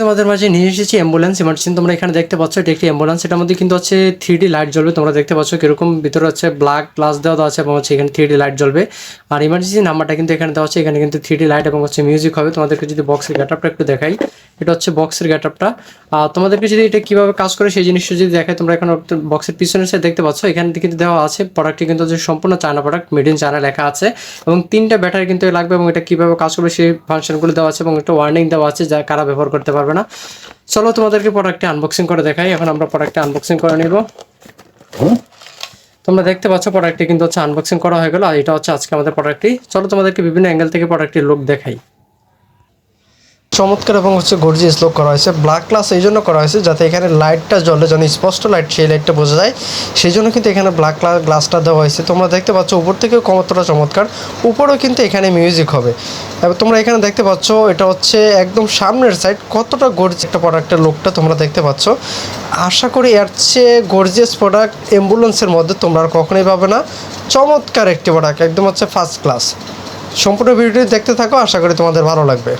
তোমাদের মাঝে নিয়ে এসেছি অ্যাম্বুলেন্স ইমার্জেন্সি তোমরা এখানে দেখতে পাচ্ছ, এটা একটি অ্যাম্বুলেন্স এটার মধ্যে কিন্তু হচ্ছে থ্রি লাইট জ্বলবে। তোমরা দেখতে পাচ্ছ কীরকম ভিতরে হচ্ছে ব্ল্যাক গ্লাস দেওয়া আছে এবং হচ্ছে এখানে থ্রি লাইট জ্বলবে। আর ইমার্জেন্সি নাম্বারটা কিন্তু এখানে দেওয়া আছে। এখানে কিন্তু থ্রি লাইট এবং হচ্ছে মিউজিক হবে। তোমাদেরকে যদি বক্সের গেটআপটা একটু দেখাই, এটা হচ্ছে বক্সের গেটআপটা আর তোমাদেরকে যদি এটা কীভাবে কাজ করে সেই জিনিসটা যদি দেখাই, তোমরা এখানে বক্সের পিছনের সাইড দেখতে পাচ্ছ। এখানে কিন্তু দেওয়া আছে প্রোডাক্টটি কিন্তু হচ্ছে সম্পূর্ণ China product made in China লেখা আছে। এবং তিনটা ব্যাটারি কিন্তু লাগবে এবং এটা কীভাবে কাজ করবে সেই ফাংশনগুলো দেওয়া আছে এবং একটা ওয়ার্নিং দেওয়া আছে যা কারা ব্যবহার করতে পারবে। না। চলো তোমাদেরকে প্রোডাক্টটি আনবক্সিং করে দেখাই। এখন আমরা প্রোডাক্টটি আনবক্সিং করে নিব। তোমরা দেখতে পাচ্ছ প্রোডাক্টটি কিন্তু হচ্ছে আনবক্সিং করা হয়ে গেল আর এটা হচ্ছে আজকে আমাদের প্রোডাক্টটি চলো তোমাদেরকে বিভিন্ন অ্যাঙ্গেল থেকে প্রোডাক্টটির লুক দেখাই। চমৎকার এবং হচ্ছে গর্জিয়াস লুক করা হয়েছে ব্ল্যাক ক্লাস এই জন্য করা হয়েছে যাতে এখানে লাইটটা জ্বলে যেন স্পষ্ট লাইট সেই লাইটটা বোঝা যায়। সেই জন্য কিন্তু এখানে ব্ল্যাক গ্লাসটা দেওয়া হয়েছে। তোমরা দেখতে পাচ্ছ উপর থেকেও কতটা চমৎকার, উপরেও কিন্তু এখানে মিউজিক হবে। এবার তোমরা এখানে দেখতে পাচ্ছ এটা হচ্ছে একদম সামনের সাইড কতটা গর্জিয়াস একটা প্রোডাক্টের লোকটা তোমরা দেখতে পাচ্ছ। আশা করি এর চেয়ে গর্জিয়াস প্রোডাক্ট অ্যাম্বুলেন্সের মধ্যে তোমরা আর কখনোই পাবে না। চমৎকার একটি প্রোডাক্ট একদম হচ্ছে ফার্স্ট ক্লাস সম্পূর্ণ ভিডিওটি দেখতে থাকো, আশা করি তোমাদের ভালো লাগবে।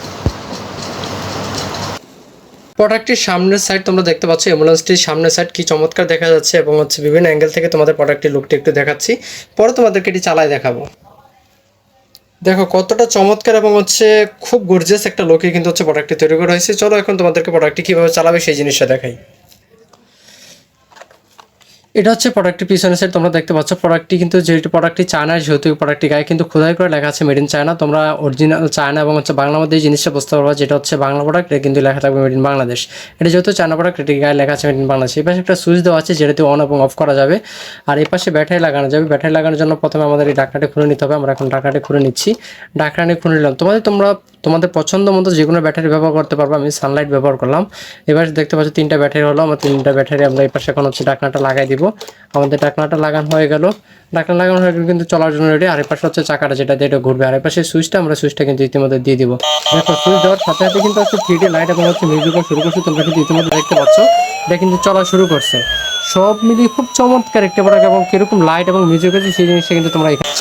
প্রোডাক্টটির সামনের সাইড তোমরা দেখতে পাচ্ছ অ্যাম্বুলেন্সটির সামনের সাইড কি চমৎকার দেখা যাচ্ছে এবং হচ্ছে বিভিন্ন অ্যাঙ্গেল থেকে তোমাদের প্রোডাক্টের লুকটি একটু দেখাচ্ছি। পরে তোমাদেরকে এটি চালায় দেখাবো। দেখো কতটা চমৎকার এবং হচ্ছে খুব গর্জিয়াস একটা লোকে কিন্তু হচ্ছে প্রোডাক্টটি তৈরি করা হয়েছে। চলো এখন তোমাদেরকে প্রোডাক্টটি কীভাবে চালাবে সেই জিনিসটা দেখাই। এটা হচ্ছে প্রোডাক্টের পিছনে সাইড তোমরা দেখতে পাচ্ছ প্রোডাক্টটি কিন্তু যেহেতু প্রোডাক্টটি চায়নার যেহেতু প্রোডাক্টটি গায়ে কিন্তু খোদাই করে লেখা আছে মেড ইন চায়না তোমরা অরিজিনাল চায়না এবং হচ্ছে বাংলা মধ্যে জিনিসটা বুঝতে পারবা যেটা হচ্ছে বাংলা প্রোডাক্ট এটা কিন্তু লেখা থাকবে মেড ইন বাংলাদেশ এটা যেহেতু চায়না প্রোডাক্ট এটি গায়ে লেখা আছে মেড ইন বাংলাদেশ এই পাশে একটা সুইচ দেওয়া আছে যেটাতে অন এবং অফ করা যাবে। আর এই পাশে ব্যাটারি লাগানো যাবে। ব্যাটারি লাগানোর জন্য প্রথমে আমাদের এই ডাকনাটি খুলে নিতে হবে। আমরা এখন ডাকনাটি খুলে নিচ্ছি। ডাকনাটি খুলে নিলাম। তোমাদের তোমরা তোমাদের পছন্দ মতো যে কোনো ব্যাটারি ব্যবহার করতে পারবে। আমি সানলাইট ব্যবহার করলাম। এবার দেখতে পাচ্ছ তিনটা ব্যাটারি হলো। আমার তিনটা ব্যাটারি আমরা এই পাশে এখন হচ্ছে ডাকনাটা লাগাই দিব। আমাদের ডাকনাটা লাগানো হয়ে গেল। ডাকনা লাগানো হয়ে গেলে কিন্তু চলার জন্য রেডি আর পাশে হচ্ছে চাকাটা যেটা দিয়ে এটা ঘুরবে। আর পাশে সুইচটা আমরা সুইচটা কিন্তু ইতিমধ্যে দিয়ে দিব। দেখো, সুইচ দেওয়ার সাথে সাথে কিন্তু হচ্ছে থ্রি লাইট এবং হচ্ছে মিউজিকও শুরু করছে। তোমরা কিন্তু ইতিমধ্যে দেখতে পাচ্ছ। এটা কিন্তু চলা শুরু করছে। সব মিলিয়ে খুব চমৎকার একটা প্রোডাক্ট এবং কীরকম লাইট এবং মিউজিক আছে সেই জিনিসটা কিন্তু তোমরা এখানে